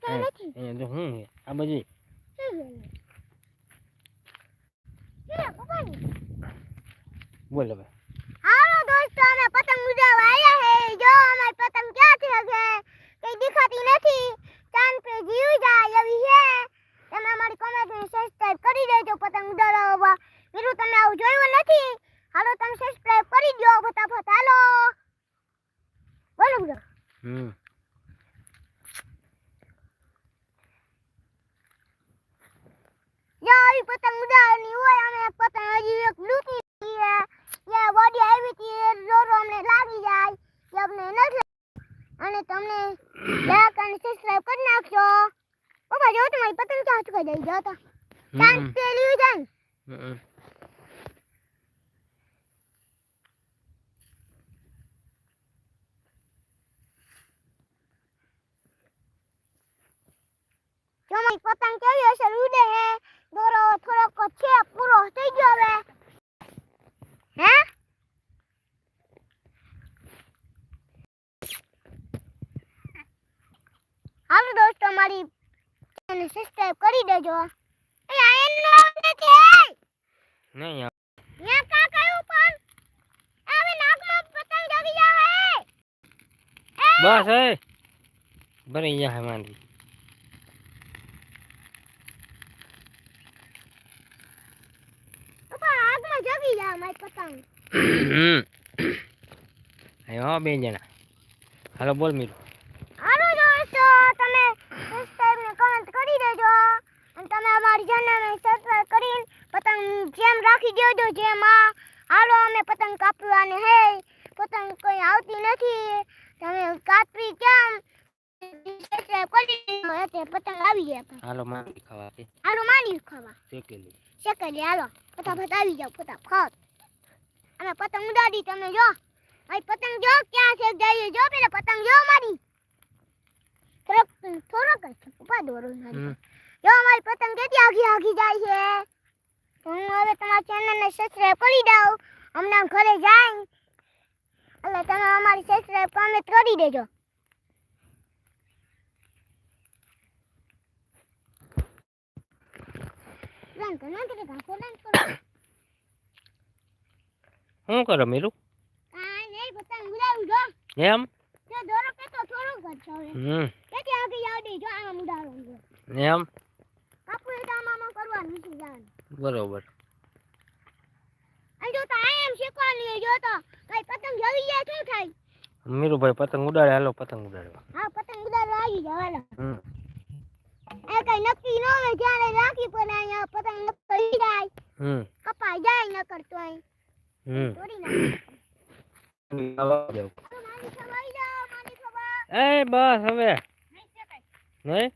કે હે, નથી? છે જો હું? આ બાજુ. કે પપ્પાની બોલ હવે. હાલો દોસ્તો અમે પતંગ ઉડાડવા આવ્યા હે. જો અમારી પતંગ ક્યાં છે હગે? કઈ દેખાતી નથી. ચાંદ પે જીવ જાય એવી છે. તમે અમારી કોમેન્ટ સબસ્ક્રાઇબ કરી દેજો પતંગ ઉડાડવા વીરુ તમે આવું જોયું નથી? હાલો તમે સબસ્ક્રાઇબ કરી દો ફટાફટ. હાલો. બોલો બોલો. હમ. આવી પતંગ ઉડાડવાની હોય અમે પતંગ હજી એક લૂંટી છે. યા બોડી આવી હતી જોરો અમને લાગી જાય કે અમને નથી અને તમને લાઈક અને સબસ્ક્રાઇબ કરી નાખજો. પપ્પા જો તમારી પતંગ ક્યાં ચૂકાઈ જાય. જો તો. ચાંદ પેલી જાય ને. હમ, હમ. જો મારી પતંગ કેવી હશે ઉડે હે. દોરો થોડોક છે પૂરો થઈ ગયો હવે. હે? હાલો દોસ્તો મારી ચેનલ સબસ્ક્રાઇબ કરી દેજો. એ આ એનો નથી નહીં ન્યા કા કયું પણ? હવે નાકમાં પતંગ જગી જાવે બસ એ! ભરી જાય માંડી. આગમાં જગી જા મારી પતંગ. હમ. આયો હો બે જણા. હાલો બોલ મીરું. હાલો દોસ્તો કમેન્ટ કરી દેજો. અને તમે અમારી ચેનલને સબસ્ક્રાઇબ કરીને પતંગ જેમ રાખી દેજો જેમાં હાલો અમે પતંગ કાપવાની હે. પતંગ કોઈ આવતી નથી. તમે કાપી કેમ? પતંગ આવી આપણે. હાલો માંડી ખાવા હાલો માની ખાવા. શેકેલી. શેકેલી હાલો. ફટાફટ આવી જાઓ ફટાફટ. અમે પતંગ ઉડાડી તમે જો. અહીં પતંગ જો ક્યાં છે? જઈએ જો પેલા પતંગ જો મારી થોડોક થોડોક જ પપ્પા દોરો જો અમારી પતંગ કેટલી આગી આગી જાય છે. હું હવે તમારા ચેનલને સબસ્ક્રાઇબ કરી દઉં. હમણાં ઘરે જાય. એટલે તમે અમારી સબસ્ક્રાઇબ કમેન્ટ કરી દેજો. શું કરો મીરું? એમ? હમ. આગી જો એમ? કાપું કરવાનું બરોબર. જો તો આ એમ શીખવાનું જો તો કઈ પતંગ જવી જાય શું થાય. મીરુભાઈ પતંગ ઉડાડે હાલો પતંગ ઉડાડવા. હા પતંગ ઉડાડવા આવી જાવ હાલો. હમ. એ કઈ નક્કી ન હોય જ્યારે રાખી પણ અહીંયા પતંગ નક્કી જાય. હમ. કપાઈ જાય ન કરતો અહીં હમ. તોડી નાખે આવવા જાવ. તો મારી ખવાઈ જાવ મારી એ બસ હવે. નહીં? નહીં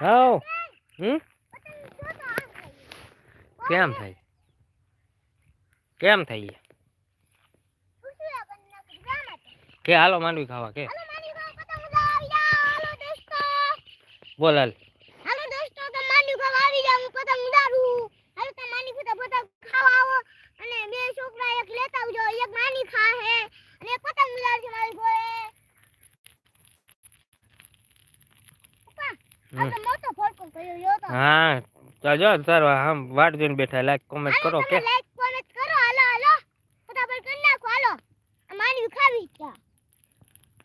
હાવ હમ. કેમ થાય? કેમ તો. કે હાલો માંડવી ખાવા કે? હાલો મારી ખવા પતંગ ઉડાડવા આવી જાવ હાલો દોસ્તો બોલ હાલ હાલો હા તો જો સર આમ વાટ જોઈને બેઠા લાઈક કોમેન્ટ કરો કે લાઈક કોમેન્ટ કરો હાલો હાલો. ફટાફટ કરી નાખો હાલો. માની ખાવી છે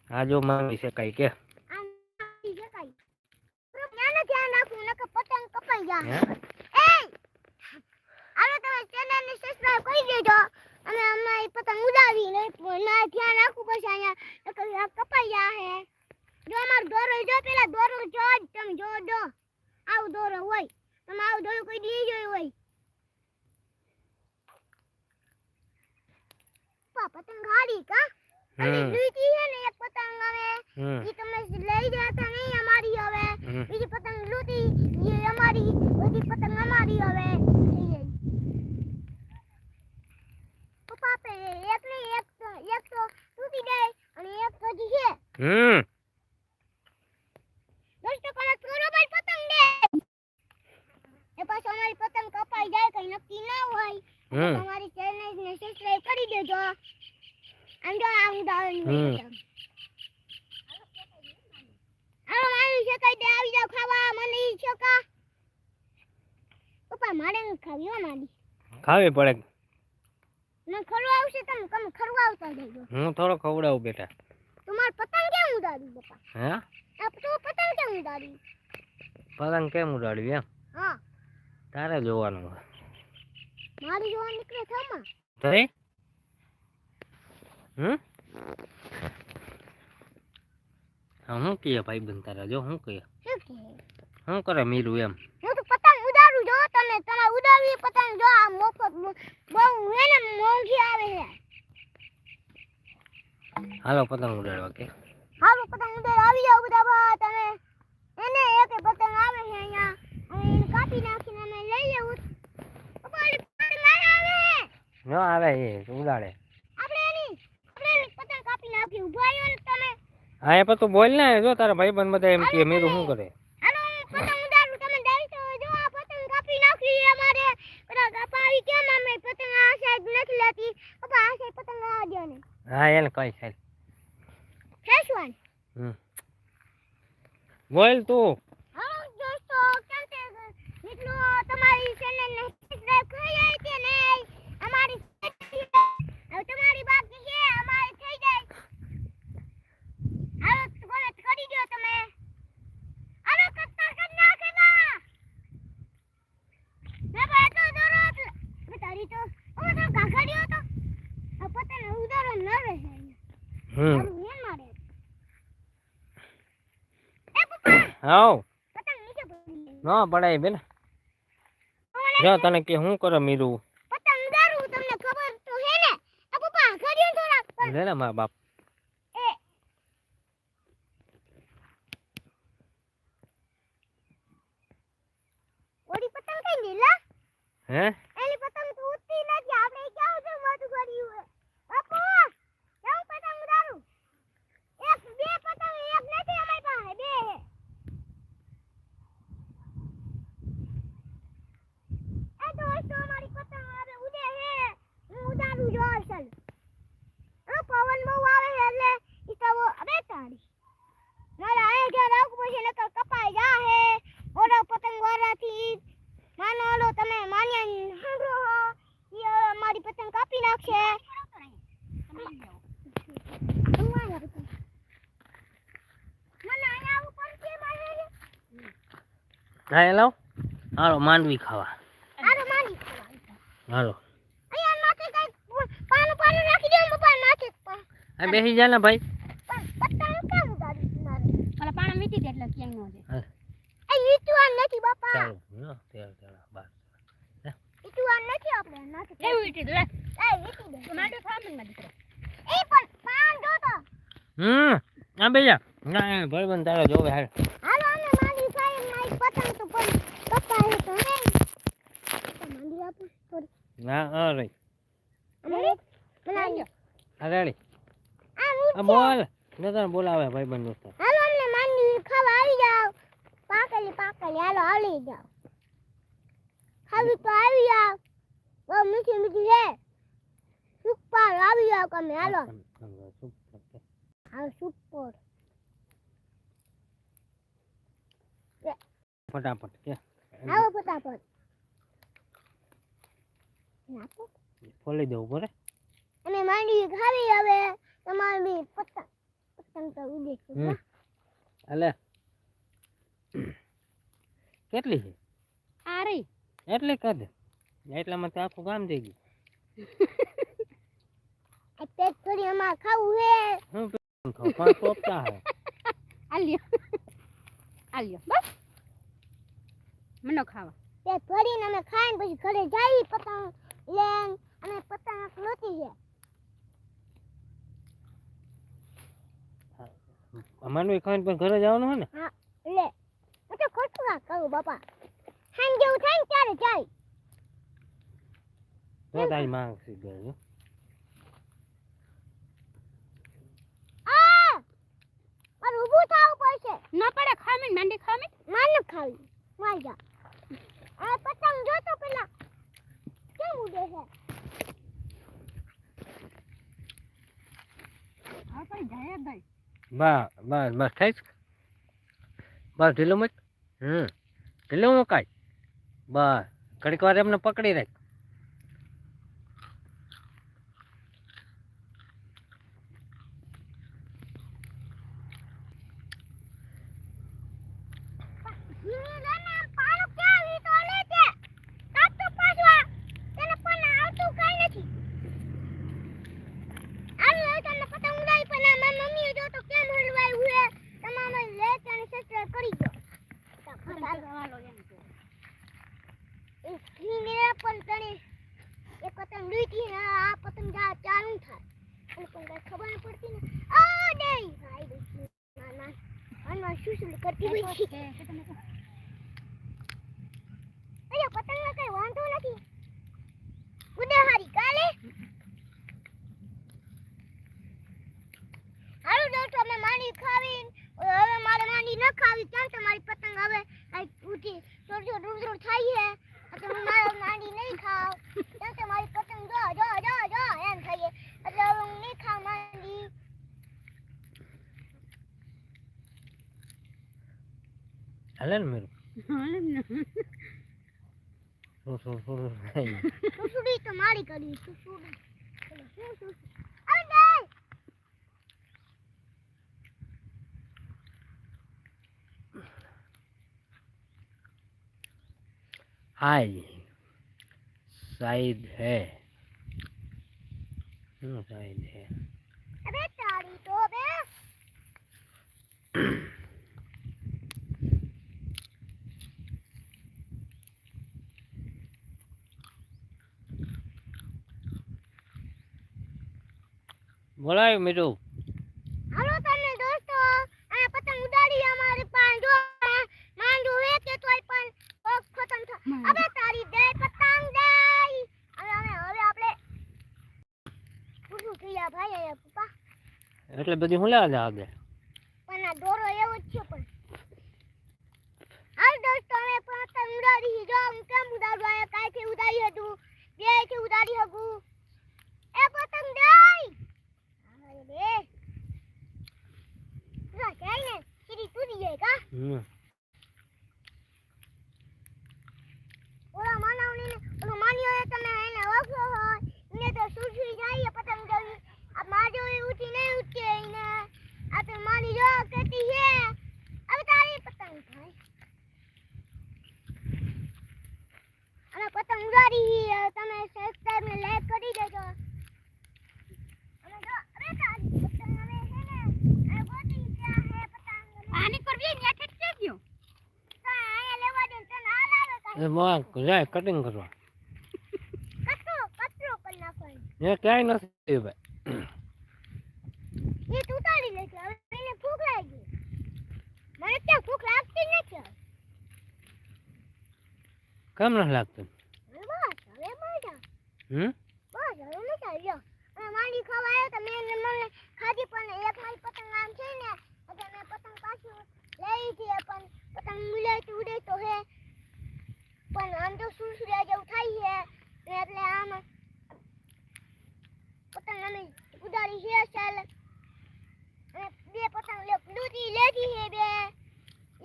હા જો માની છે કઈ કે. આમ છે કઈ ના ના ધ્યાન રાખું નકર પતંગ કપાઈ જાય. હમ. દોસ્તો કોને થોડો ભાઈ પતંગ. દે એ પાછો અમારી પતંગ કપાઈ જાય કઈ નક્કી ના હોય. તો હમ. તમારી સબસ્ક્રાઇબ કરી દેજો. આમ જો આ હું પતંગ હાલો મારી શકાય દે આવી જાવ ખાવા. મને ઈ શકા પપ્પા મારે ખાવી હો મારી. ખાવી પડે. મને ખરવા આવશે તમે. કમ ખરવા આવતા હું થોડો ખવડાવું બેટા તમાર પતંગ કેમ ઉડાડી પપ્પા હે આ તો પતંગ કેમ ઉડાડી પતંગ કેમ ઉડાડવી એમ હા તારે જોવાનું હોય મારી જોવા નીકળે થમા થઈ હમ? હા શું કહીએ ભાઈ તારા જો શું કહે શું કરે મીરું એમ? હું તો પતંગ ઉડાડું જો તમે તમે ઉડાવી પતંગ. જો આ મોફત બહુ એને મોંઘી આવે છે. હાલો પતંગ ઉડાડવા કે. હાલો પતંગ ઉડાડ આવી જાવ બધા તમે એને એક પતંગ આવે છે અહીંયા. એને કાપી નાખીને અમે લઈ લેવું પતંગ આવે. ન આવે એ ઉડાડે આપણે એની આપણે એની પતંગ કાપી નાખી ઊભા રહ્યો ને તમે હા એ પણ તું બોલ ને જો તારા ભાઈ બંધ બધા એમ કે મીરું શું કરે? હા એને કઈ હમ. બોલ તું. અમારી બાકી છે અમારી થઈ જાય. હાઉ. પતંગ નીચે પડી ગઈ. ન પડાય બેન. જો તને કે શું કરે મીરું? પતંગ ઉડાડું તમને ખબર તો હે ને? પપ્પા ઘડિયો થોડાક. લે ને મારા બાપ એ ઓડી પતંગ કઈ લીલા હે એની પતંગ તો ઉડતી નથી આપણે ક્યાં સુધી મોટું કર્યું હે બાપુ કેવું પતંગ ઉડાડું એક બે પતંગ એક નથી અમારી પાસે બે હે એ દોસ્તો અમારી પતંગ હવે ઉડે હે હું ઉડાડું જો અસલ આ પવન બહુ આવે છે એટલે ઈ તો અબે તારી મારે અહીંયા જ્યાં રાખવું પડશે નકર કપાઈ જા હે ઓલો પતંગ વાળાથી માનો ઓલો તમે માન્યા સાંભળો હો ઈ હવે અમારી પતંગ કાપી નાખશે ધુવાના પતંગ. મને અહીંયા આવું પડશે મારે હા એ લાવ હાલો માંડવી ખાવા આરો માની હાલો અહીંયા માથે કઈ પાનું પાનું નાખી દે પપ્પા નાખે પણ આ બેસી જા ને ભાઈ પતંગ કેમ ઉડાડી મારે ઓલા પાણા મીઠી દે એટલે ક્યાંય ન દે એ ઈટુઆન નથી બાપા ચાલો નો તેલ તેલ બસ ઈટુઆન નથી આપણે નાખી લેવું મીઠી દે એ ઈટી દે ટમાટો ખા મને દીકરો. એ પણ પાન જો તો. હમ આ બેજા ના ભાઈ બંધ તારા જોવે હાલ હાલો અને મારી સાહેબ મારી પતંગ તો પણ પપ્પા એ તો હે તો મંદી આપું હા રહી અને રેડી આ બોલ ને તને બોલાવે ભાઈ બંધ દોસ્તો હાલો અમને માંડી ખાવા આવી જાવ પાકલી પાકલી હાલો આવી જાવ ખાવી તો આવી જાવ બહુ મીઠી મીઠી છે સુપર આવી જાવ તમે હાલો હા સુપર ફટાફટ કે આવો ફટાફટ ખોલી દેવું પડે? અને માંડી ખાવી તમારે બી પતંગ પતંગ તો ઉડે છે અલે. કેટલી છે? એટલે કદ એટલામાં તો આખું ગામ થઈ ગયું. અત્યારે થોડી અમાર ખાવું હે. હું ખાઉં? પાંચ પોપટા હે. આલ્યો આલ્યો બસ. મનો ખાવા. તે થોડી ને અમે ખાઈને પછી ઘરે જઈ પતંગ લેન અને પતંગ લોતી છે. અમારું ખાઈને પણ ઘરે જવાનું હોય ને? લે. હું તો ખોટું ના કરું બાપા. હાંજે જેવું થાય ને ત્યારે જાય તો તારી માંગ છે ઘરે. જો. આ! મારું ઊભું થવું પડશે. ન પડે ખામીન માંડી ખામીન. માને ખાવી. માર જા. આ પતંગ જોતો પેલા. કેમ ઉડે છે બસ બસ બસ થઈશ બસ ઢીલું મત? હમ, ઢીલું મુકાય બસ, ઘડીક વાર એમને પકડી રાખ. હીરાના પાડો ક્યાં વી તો લે છે કાપ તો પાછવા તને પણ આવતું કઈ નથી આવી હોય તમને પતંગ ઉડાઈ પણ આ મારી મમ્મીએ જો તો કેમ હલવાયું હે તમામે લે અને સસરા કરી દો હાલો એમ કે હીરા પણ તને એક પતંગ લૂટી ને આ પતંગ જા ચાલુ થાય અને પણ કાંઈ ખબર ન પડતી ને આ દે ભાઈ દે ના ના અનવા શું શું કરતી હોય છે કે કે તમે કહો. અરે પતંગમાં કઈ વાંધો નથી ઉડે હારી કાલે હારું દોસ્તો અમે માંડી ખાવી હવે મારે માંડી ન ખાવી કેમ કે મારી પતંગ હવે કાંઈક થોડી રૂડ રૂડ થાય છે એટલે હું મારો માંડી નહીં ખાવ. તો કે મારી પતંગ જો જો જો જો એમ છે. એટલે હવે હું નહીં ખાવ માંડી. હાલે ને મેરું? હાલે ને. સુસુડી તો મારી કરી સુસુડી શું શું અરે નહીં हाय शायद है हम्म शायद है અબે તારી તો બે બોલાય મીઠું બધી હું લેવા જાવ પણ આ દોરો એવો જ છે પણ હાલ દોસ્તો અમે પતંગ ઉડાડી જો હું કેમ ઉડાડવા આયા કાંઈથી ઉડાડી હતું બેથી ઉડાડી હગું એ પતંગ દે અરે બે ના જાય ને સીધી તૂટી જાય કા હમ ઓલા માનવને ને ઓલો માન્યો હોય તમે એને ઓળખો હોય એને તો સુરસુરી જાય પતંગ જવી આ માજો એ ઉઠી નહીં ઉઠકે એને આ તો માની જો કેતી છે હવે તારી પતંગ થાય અને પતંગ ઉડાડી છે. તમે સબસ્ક્રાઇબ ને લાઈક કરી દેજો અને જો અરે તારી પતંગ હવે છે ને આ ગોતી ત્યાં હે પતંગ આની પર બી ન્યા ઠેક ગયો તો અહીંયા લેવા દે તને હાલ આવે કાંઈ એ જાય કટિંગ કરવા. એ ક્યાંય નથી ભાઈ. એ તું ઉતારી હવે એને ભૂખ લાગી. મને ત્યાં ભૂખ લાગતી નથી કેમ નથી લાગતું? બસ હવે મજા. હમ? બસ હવે મજા અને માંડી ખાવા આવ્યો તો મેં મને ખાધી પણ એક મારી પતંગ નામ છે ને એટલે મેં પતંગ પાછું લઈ છે પણ પતંગ મિલાય તો ઉડે તો હે. પણ આમ તો સુરસુરિયા જેવું થાય છે? એટલે આમ પતંગ અમે ઉડાડી છે ચાલ અને બે પતંગ લૂટી લેતી છે બે.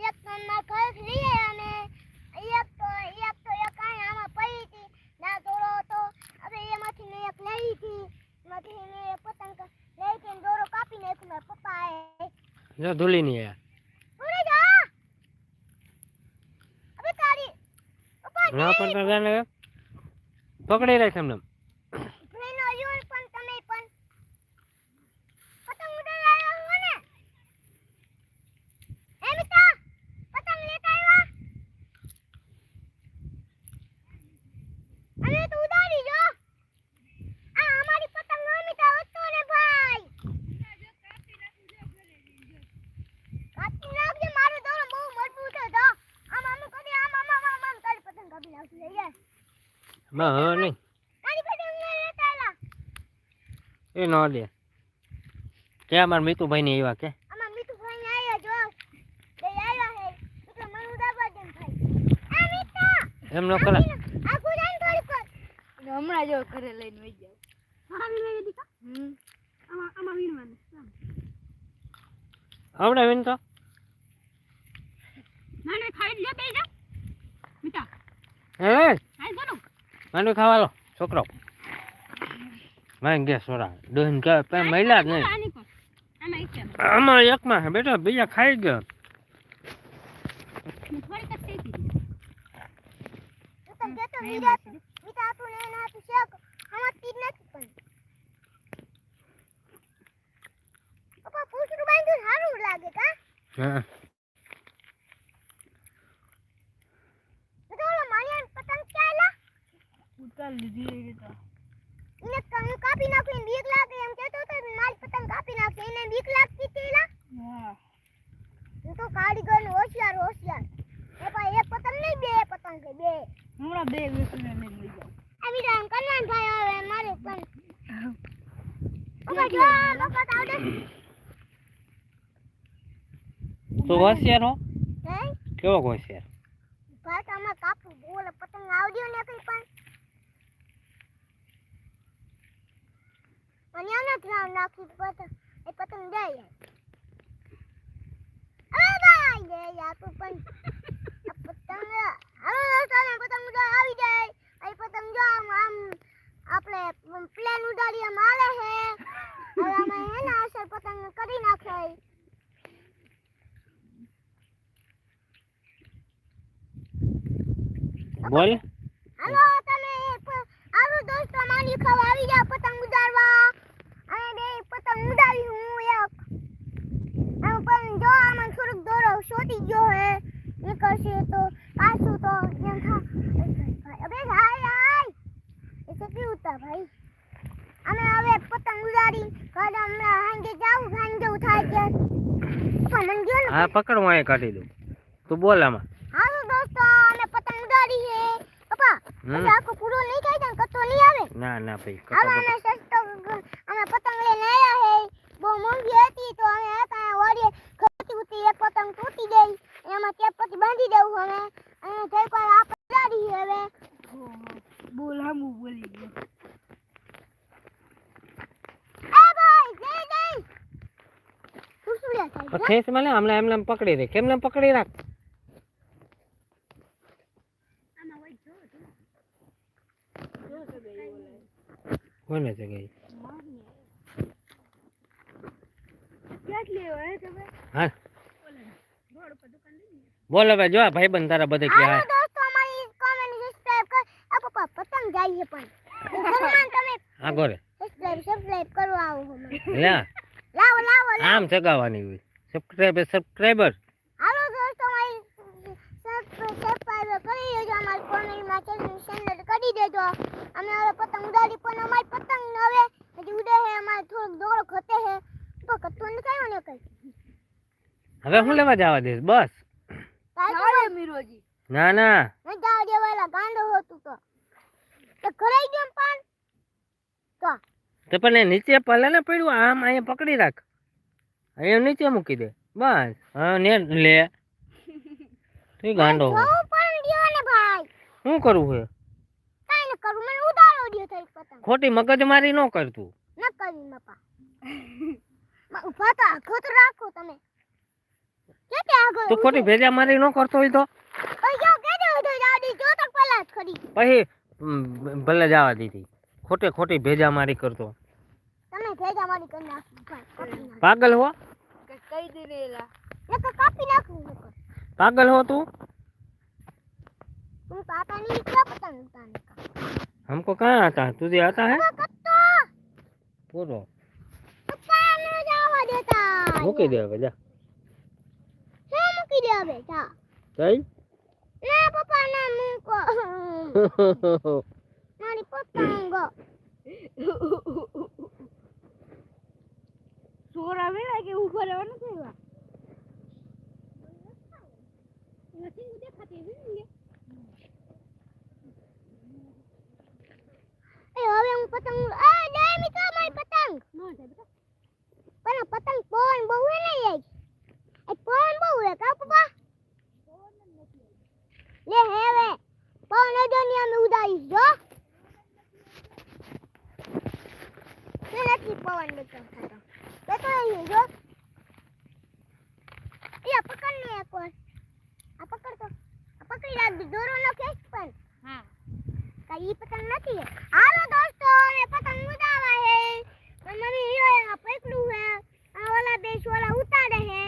એક તો મારા ઘર લઈ આવ્યા અમે. એક તો એક તો એક આય આમાં પડી હતી. ના દોરો હતો. હવે એમાંથી મેં એક લઈ હતી એમાંથી મેં પતંગ લઈ હતી દોરો કાપી નાખ્યો મારા પપ્પાએ. જો ધૂલી નહીં યાર ઉડી જા હવે તારી પપ્પા ના પણ પકડી રાખ એમને ફ્રેન્ડો યુન પણ તમે પણ પતંગ ઉડાડવા હો ને એ મિતા પતંગ લેતા આવ્યા અમે તો ઉડાડી જો આ અમારી પતંગ અમિતા હતો ને ભાઈ કાપી નાખજે મારો દોરો બહુ મજબૂત છે તો આમ આમ કરી આમ આમ આમ આમ આમ તારી પતંગ કાપી નાખી લઈ યસ બસ હવે નહીં આવ્યા એ ન દે. કે અમારા મીતુભાઈ ને એવા કે? અમાર મિતુ ભાઈ આયા જો. બે આયા હે. એટલે મને ઉડાડવા દે ભાઈ. આ મીઠા એમ ન વાર. હમણાં જો ઘરે લઈને વઈ જાવ. હમણાં લઈ દીધા હમ. આમાં આમાં વીણવાનું આવડે બેન તો ના ના ખાઈ લે બે જા. મિતા. હે? ખાઈ જરો માંડવી ખાવા લો છોકરો. માંગ ગેસ સોરા ડોહીન કે પેલા મહિલા જ નહીં. આમાં એક છે. આમાં એકમાં છે બેટા બીજા ખાઈ ગયા. મેં થોડીક જ થઈ દીધી તો તમ કે તો મીઠા મીઠા આતું ને ના આતું શેક આમાં તીર નથી પણ પપ્પા પૂછડું બાંધ્યું સારું લાગે કા હા તો ઓલો માણિયાન પતંગ ચાલા ઉતાર લીધી તો એને કણ કાપી નાખી ને બીક લાગે એમ કેતો તો મારી પતંગ કાપી નાખી એને બીક લાગતી તેલા હા. તું તો કારીગર નો હોશિયાર હોશિયાર. એ ભાઈ એક પતંગ નહીં બે પતંગ છે બે. હમણાં બે વેસને લઈને લઈ જાવ આવી રામ કલ્યાણ ભાઈ આવે મારે પણ. તું હોશિયાર હો? કેવો હોશિયાર ભાઈ તો આમાં કાપું બોલે પતંગ આવડ્યો ને કઈ પણ મને આને જ રામ નાખી પતંગ એ પતંગ દે યાર અરે ભાઈ દે યાર તું પણ આ પતંગ હવે રસ્તાને પતંગ ઉડા આવી જાય આ પતંગ જો આમ આમ આપણે પ્લેન ઉડાડી આમ હાલે હે હવે આમાં હે ને અસર પતંગ કરી નાખે બોલ હાલો તમે પ- આવો દોસ્તો માની ખાવા આવી જાવ પતંગ ઉડાડવા અમે બે પતંગ ઉડાડી હું એક આમ પણ જો આમાં થોડુંક દોરો છોટી ગયો હે નીકળશે તો કાશું તો એમ થા અબે હાય હાય એ કેટલી ઉતા ભાઈ અમે હવે પતંગ ઉડાડી ઘરે અમે હાંજે જાવું સાંજે થાય છે પણ મને જો ને હા પકડ કાઢી દઉં. તું બોલ આમાં. હાલો દોસ્તો અમે પતંગ ઉડાડી છે. પપ્પા આખો પૂરો નહીં થાય ને કતો નહીં આવે? ના ના ભાઈ હવે કટો અમે સસ્તો ગ- અમે પતંગ લઈને આવ્યા હે બહુ મોંઘી હતી તો અમે હતા વાડીએ ખરીદી હતી એક પતંગ તૂટી ગઈ એમાં ટેપ પછી બાંધી દેવું અમે અને જઈ પર આપણે ઉડાડી છે હવે બોલ હમું બોલી ગયો એ ભાઈ જય જય તું શું લે થાય છે? માં લે હમણાં એમને પકડી દે કેમને પકડી રાખ કોને છે ગઈ હા બોલો ભાઈ જો ભાઈ ભાઈબંધ તારા બધે કે હા પતંગ પણ. ગોરે સબસ્ક્રાઇબ કરો આવો લાવો લાવો. આમ ચગાવવાની હોય. સબસ્ક્રાઈબર સબસ્ક્રાઈબર હાલો દોસ્તો મારી સબસ્ક્રાઇબ કરી દેજો અમારી કોમેન્ટમાં ચેનલ સેન્ડ કરી દેજો. અમે હવે પતંગ ઉડાડી પણ અમારી પતંગ હવે હજી ઉડે છે અમારે થોડોક દોડો ખતે છે. તો કતું ને કઈ. હવે હું લેવા જવા દઈશ? બસ. મીરોજી. ના ના. ન જાવ દેવાયેલા ગાંડો હોતું તો. તો ઘરે ગયો પણ તો. તો પણ નીચે પલે ને પડ્યું આમ અહીંયા પકડી રાખ. અહીંયા નીચે મૂકી દે. બસ હા ને લે. તું ગાંડો હો. શું કરવું છે કાંઈ ન કરું પતંગ. ખોટી મગજમારી ન કરતું ન કરી મપા. ઊભા તો આખો તો રાખો તમે. કે આગળ તું ખોટી ભેજા મારી ન કરતો હોય તો? જો કે દે તો દાદી જો તો પેલા જ ખરી. પછી ભલે જવા દીધી. ખોટે ખોટી ભેજા મારી કરતો. તમે ભેજા મારી કરી નાખ પાગલ કાપી નાખી પાગલ હો કઈ દીધેલા નકર કાપી નાખું નકર પાગલ હો તું હું हमको आता नहीं क्या पतंग उड़ाने का हमको कहाँ आता है तुझे आता है वो कत्तो पूरो पप्पा न जावा देता મૂકી દે હવે જા શું મૂકી દે બેટા કઈ ના પપ્પા ના મૂકો મારી પતંગ ચોર આવે ને, કે ઊભો એવા નથી દેખાતી એવી? એ હવે હું પતંગ એ દે મિત્ર મારી પતંગ? પણ પતંગ પવન બહુ હે એ પવન બહુ હે કા પપ્પા? લે પવન અડોની અમે ઉડાવીશ જો. તે નથી પવન દેતો થતો અહીં જો. એ પકડ ને એક વાર. આ પકડ તો આ પકડી રાખ દોરો નો ખેંચ પણ. હા. કઈ પતંગ નથી હાલો દોસ્તો અમે પતંગ ઉડાવા હે. મમ્મી હીરો આ પકડું હે. આ ઓલા બે છોરા ઉતારે હે.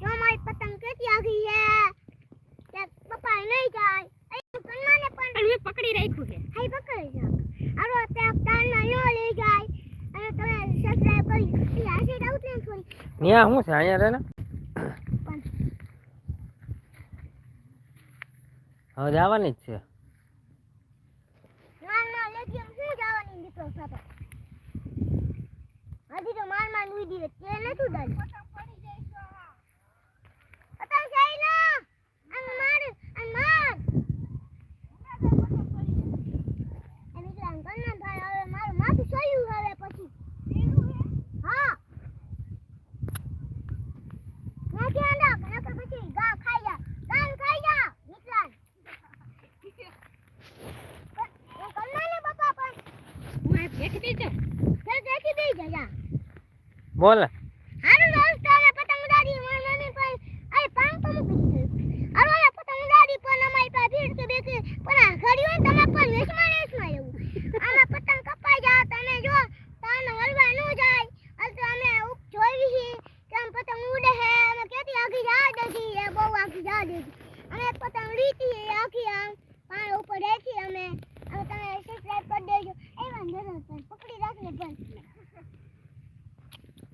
જો મારી પતંગ કેટલી આગી હે. પપ્પા નહીં જાય. કન્નાને પણ મેં પકડી રાખ્યું છે. હાઈ પકડી જાવ આરો તે તારના નો લઈ જાય અને તમે સબસ્ક્રાઇબ કરી એ આશે ડાઉટ ને થોડી. ત્યાં શું છે? અહીંયા રહે ને હવે જવાની જ છે. ના ના લેતી જવાની સાથે? હજી તો માર માર ઉડી દે તે નથી ડાલી પતંગ જાય ના અન માર અન માર એમ એકલા અંકલના ભાઈ હવે મારું માથું સોયું હવે પછી હા ના ધ્યાન રાખ નકર પછી ગા ખાઈ જા ગાન ખાઈ જા નીકળા કન્નાને બાપા પણ હું આ દેખતી છે તે દેખી દઈ જા જા બોલ હારું દોસ્તો અમે પતંગ ઉડાડી મારી મમ્મી પણ અરે પાંખ તો મૂકી દીધું હારું અમે પતંગ ઉડાડી પણ અમારી પાસે ભીડ કે બેકે પણ આ ઘડી હોય ને તમે પણ વેચમાં વેચમાં એવું આમાં પતંગ કપાઈ જાય તમે જો તાને હલવા ન જાય હાલ તો અમે ઉપ જોઈ છી કે આમ પતંગ ઉડે હે અમે કેતી આખી જા દેતી એ બહુ આખી જા દેતી અમે એક પતંગ લીધી એ આખી આમ પાણી ઉપર રાખી અમે હવે તમે સબસ્ક્રાઇબ કરી દેજો એ વાંધો નથી પકડી રાખને પણ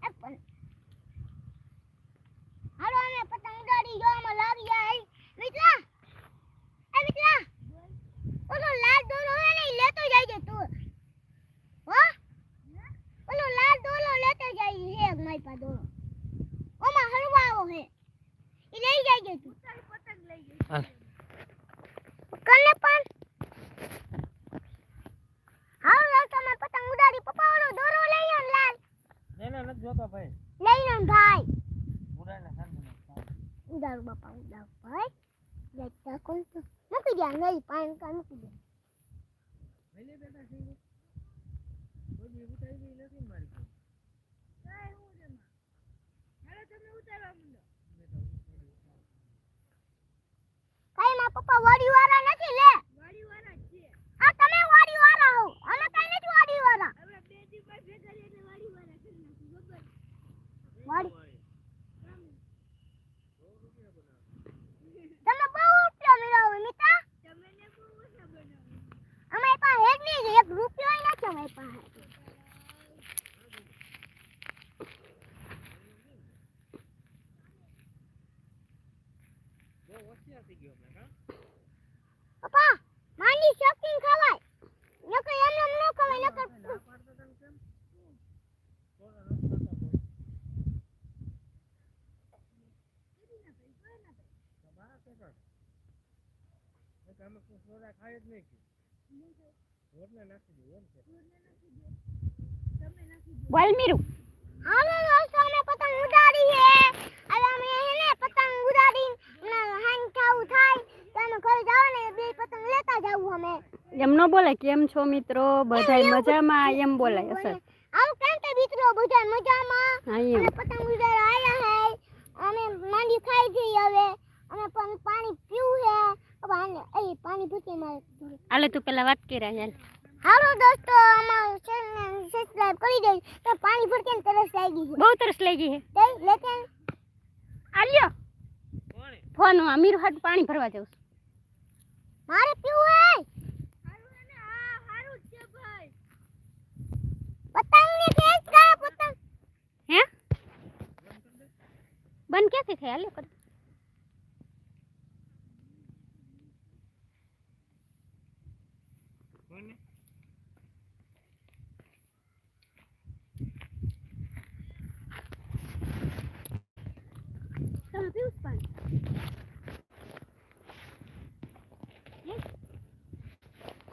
એ પણ હાલો અમે પતંગ ઉડાડી જો આમાં લાગી જાય મિત્રા એ મિત્રા ઓલો લાલ દોરો હે ને ઈ લેતો જાય તું હો ઓલો લાલ દોરો લેતો જાય હે એક મારી પાસે દોરો ઓમાં હલવાવો હે ઈ લઈ જાય તું હાલ. કને પણ હાલો લાલ તમે પતંગ ઉડાડી પપ્પા ઓલો દોરો લઈ આવ લાલ એને નથી જોતો ભાઈ લઈ આવ ભાઈ ઉડાડું બાપા ઉડાડું ભાઈ લેતા કોણ તો મૂકી દે નહીં પાણી કા મૂકી દે કઈ માં પપ્પા વાડી વાળા નથી લે આ તમે વાડી વાળા હો અમે કઈ નથી વાડી વાળા વાડી તમે બહુ રૂપિયા મેળવો નહીં, એક રૂપિયો નથી અમારી પાસે. પપ્પા ખવાય. નકર એમ ન ખવાય, નકર ખાય જ નહીં રોટને નાખી દો એમ છે વાલમીરું. હાલો દોસ્તો અમે પતંગ ઉડાડી છે. હવે અમે હે ને પતંગ ઉડાડી હાન ખાવું થાય. તો અમે ઘરે ને બે પતંગ લેતા જાવું અમે. એમ ન બોલે કેમ છો મિત્રો બધાય મજામાં એમ બોલાય અસર. આવ કેમ તે મિત્રો બધા મજામાં? હા અમે પતંગ ઉડાડવા આયા હે. અમે માંડી ખાઈ ગઈ હવે. અમે પણ પાણી પીવું છે એ પાણી ભૂકી મારે આલે તું પેલા વાત કર્યા યાર હાલો દોસ્તો અમારું ચેનલને સબસ્ક્રાઇબ કરી દેજો તો પાણી ભૂકી તરસ લાગી છે બહુ તરસ લાગી હે દઈ લેતે આલ્યો ફોન હું અમીર હાટ પાણી ભરવા જાઉં છું મારે પીવું હે હારું હે ને હા હારું જ છે ભાઈ પતંગ ને ખેંચ કા પતંગ હે બંધ ક્યાંથી થાય હાલે Ana, vem os pais.